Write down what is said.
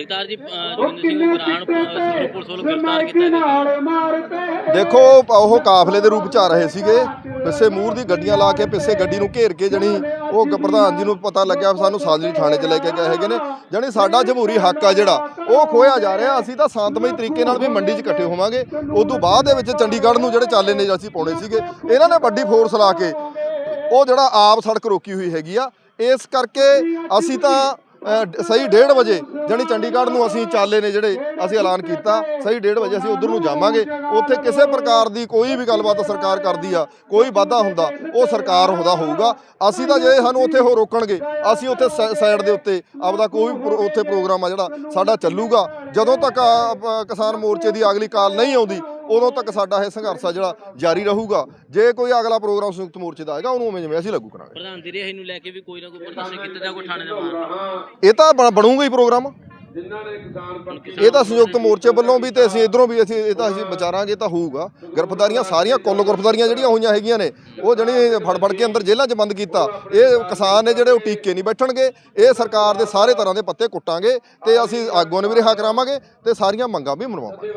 ਜੀ ਪੁਲਿਸ ਵੱਲੋਂ ਗ੍ਰਿਫਤਾਰ ਕੀਤਾ ਗਿਆ ਦੇਖੋ ਉਹ ਕਾਫਲੇ ਦੇ ਰੂਪ ਚ ਆ ਰਹੇ ਸੀਗੇ। ਪਿੱਛੇ ਮੂਰ ਦੀ ਗੱਡੀਆਂ ਲਾ ਕੇ ਪਿੱਛੇ ਗੱਡੀ ਨੂੰ ਘੇਰ ਕੇ ਜਣੀ ਉਹ ਪ੍ਰਧਾਨ ਜੀ ਨੂੰ ਪਤਾ ਲੱਗਿਆ ਸਾਨੂੰ ਸਾਜਲੀ ਥਾਣੇ 'ਚ ਲੈ ਕੇ ਗਏ ਹੈਗੇ ਨੇ। ਜਣੀ ਸਾਡਾ ਜਮਹੂਰੀ ਹੱਕ ਆ ਜਿਹੜਾ ਉਹ ਖੋਇਆ ਜਾ ਰਿਹਾ। ਅਸੀਂ ਤਾਂ ਸ਼ਾਂਤਮਈ ਤਰੀਕੇ ਨਾਲ ਵੀ ਮੰਡੀ 'ਚ ਇਕੱਠੇ ਹੋਵਾਂਗੇ। ਉਸ ਤੋਂ ਬਾਅਦ ਦੇ ਵਿੱਚ ਚੰਡੀਗੜ੍ਹ ਨੂੰ ਜਿਹੜੇ ਚਾਲੇ ਨੇ ਅਸੀਂ ਪਾਉਣੇ ਸੀਗੇ ਇਹਨਾਂ ਨੇ ਵੱਡੀ ਫੋਰਸ ਲਾ ਕੇ ਉਹ ਜਿਹੜਾ ਆਪ ਸੜਕ ਰੋਕੀ ਹੋਈ ਹੈਗੀ ਆ। ਇਸ ਕਰਕੇ ਅਸੀਂ ਤਾਂ ਸਹੀ 1:30 ਵਜੇ ਜਾਣੀ ਚੰਡੀਗੜ੍ਹ ਨੂੰ ਅਸੀਂ ਚਾਲੇ ਨੇ ਜਿਹੜੇ ਅਸੀਂ ਐਲਾਨ ਕੀਤਾ, ਸਹੀ 1:30 ਵਜੇ ਅਸੀਂ ਉਧਰ ਨੂੰ ਜਾਵਾਂਗੇ। ਉੱਥੇ ਕਿਸੇ ਪ੍ਰਕਾਰ ਦੀ ਕੋਈ ਵੀ ਗੱਲਬਾਤ ਸਰਕਾਰ ਕਰਦੀ ਆ, ਕੋਈ ਵਾਧਾ ਹੁੰਦਾ, ਉਹ ਸਰਕਾਰ ਹੁੰਦਾ ਹੋਊਗਾ। ਅਸੀਂ ਤਾਂ ਜੇ ਸਾਨੂੰ ਉੱਥੇ ਉਹ ਰੋਕਣਗੇ, ਅਸੀਂ ਉੱਥੇ ਸਾਈਡ ਦੇ ਉੱਤੇ ਆਪਦਾ ਕੋਈ ਵੀ ਪ੍ਰੋ- ਉੱਥੇ ਪ੍ਰੋਗਰਾਮ ਆ ਜਿਹੜਾ ਸਾਡਾ ਚੱਲੂਗਾ। ਜਦੋਂ ਤੱਕ ਕਿਸਾਨ ਮੋਰਚੇ ਦੀ ਅਗਲੀ ਕਾਲ ਨਹੀਂ ਆਉਂਦੀ ਉਦੋਂ ਤੱਕ ਸਾਡਾ ਇਹ ਸੰਘਰਸ਼ ਆ ਜਿਹੜਾ ਜਾਰੀ ਰਹੂਗਾ। ਜੇ ਕੋਈ ਅਗਲਾ ਪ੍ਰੋਗਰਾਮ ਸੰਯੁਕਤ ਮੋਰਚੇ ਦਾ ਆਏਗਾ ਉਹਨੂੰ ਉਵੇਂ ਜਿਵੇਂ ਅਸੀਂ ਲਾਗੂ ਕਰਾਂਗੇ। ਪ੍ਰਧਾਨ ਦੀ ਰਿਹਾਈ ਨੂੰ ਲੈ ਕੇ ਵੀ ਕੋਈ ਨਾ ਕੋਈ ਪ੍ਰਦਰਸ਼ਨ ਕੀਤਾ ਜਾਂ ਕੋਈ ਥਾਣੇ ਦਾ ਮਾਰਨਾ ਇਹ ਤਾਂ ਬਣ- ਬਣੂਗਾ ਹੀ ਪ੍ਰੋਗਰਾਮ। ਇਹ ਤਾਂ ਸੰਯੁਕਤ ਮੋਰਚੇ ਵੱਲੋਂ ਵੀ ਤੇ ਅਸੀਂ ਇਧਰੋਂ ਵੀ ਅਸੀਂ ਇਹ ਤਾਂ ਅਸੀਂ ਵਿਚਾਰਾਂਗੇ ਇਹ ਤਾਂ ਹੋਊਗਾ। ਗ੍ਰਿਫਤਾਰੀਆਂ ਸਾਰੀਆਂ ਕੁੱਲ ਗ੍ਰਿਫਤਾਰੀਆਂ ਜਿਹੜੀਆਂ ਹੋਈਆਂ ਹੈਗੀਆਂ ਨੇ ਉਹ ਜਣੀ ਫੜ ਫੜ ਕੇ ਅੰਦਰ ਜੇਲ੍ਹਾਂ 'ਚ ਬੰਦ ਕੀਤਾ। ਇਹ ਕਿਸਾਨ ਨੇ ਜਿਹੜੇ ਉਹ ਟੀਕੇ ਨਹੀਂ ਬੈਠਣਗੇ ਇਹ ਸਰਕਾਰ ਦੇ ਸਾਰੇ ਤਰ੍ਹਾਂ ਦੇ ਪੱਤੇ ਕੁੱਟਾਂਗੇ ਤੇ ਅਸੀਂ ਆਗੂਆਂ ਨੂੰ ਵੀ ਰਿਹਾ ਕਰਾਵਾਂਗੇ ਤੇ ਸਾਰੀਆਂ ਮੰਗਾਂ ਵੀ ਮਨਵਾਵਾਂਗੇ।